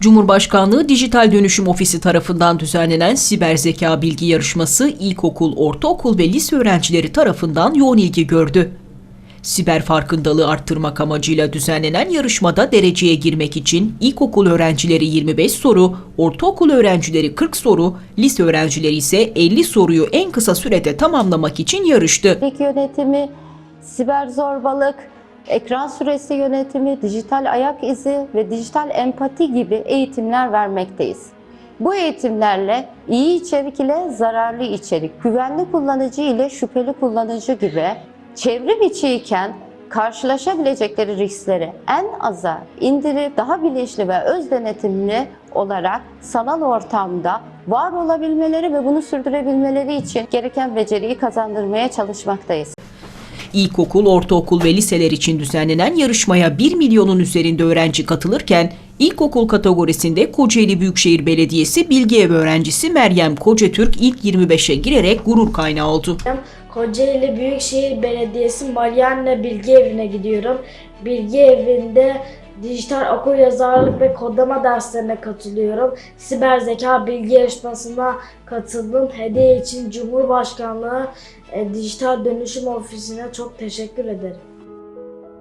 Cumhurbaşkanlığı Dijital Dönüşüm Ofisi tarafından düzenlenen Siber Zeka Bilgi Yarışması ilkokul, ortaokul ve lise öğrencileri tarafından yoğun ilgi gördü. Siber farkındalığı arttırmak amacıyla düzenlenen yarışmada dereceye girmek için ilkokul öğrencileri 25 soru, ortaokul öğrencileri 40 soru, lise öğrencileri ise 50 soruyu en kısa sürede tamamlamak için yarıştı. Lig yönetimi, siber zorbalık, ekran süresi yönetimi, dijital ayak izi ve dijital empati gibi eğitimler vermekteyiz. Bu eğitimlerle iyi içerik ile zararlı içerik, güvenli kullanıcı ile şüpheli kullanıcı gibi çevrim içiyken karşılaşabilecekleri riskleri en aza indirip daha bilinçli ve öz denetimli olarak sanal ortamda var olabilmeleri ve bunu sürdürebilmeleri için gereken beceriyi kazandırmaya çalışmaktayız. İlkokul, ortaokul ve liseler için düzenlenen yarışmaya 1 milyonun üzerinde öğrenci katılırken ilkokul kategorisinde Kocaeli Büyükşehir Belediyesi Bilgi Evi öğrencisi Meryem Kocatürk ilk 25'e girerek gurur kaynağı oldu. Kocaeli Büyükşehir Belediyesi Marianna Bilgi Evi'ne gidiyorum. Bilgi Evi'nde dijital okuryazarlık ve kodlama derslerine katılıyorum. Siber zeka bilgi yarışmasına katıldım. Hediye için Cumhurbaşkanlığı e, Dijital Dönüşüm Ofisi'ne çok teşekkür ederim.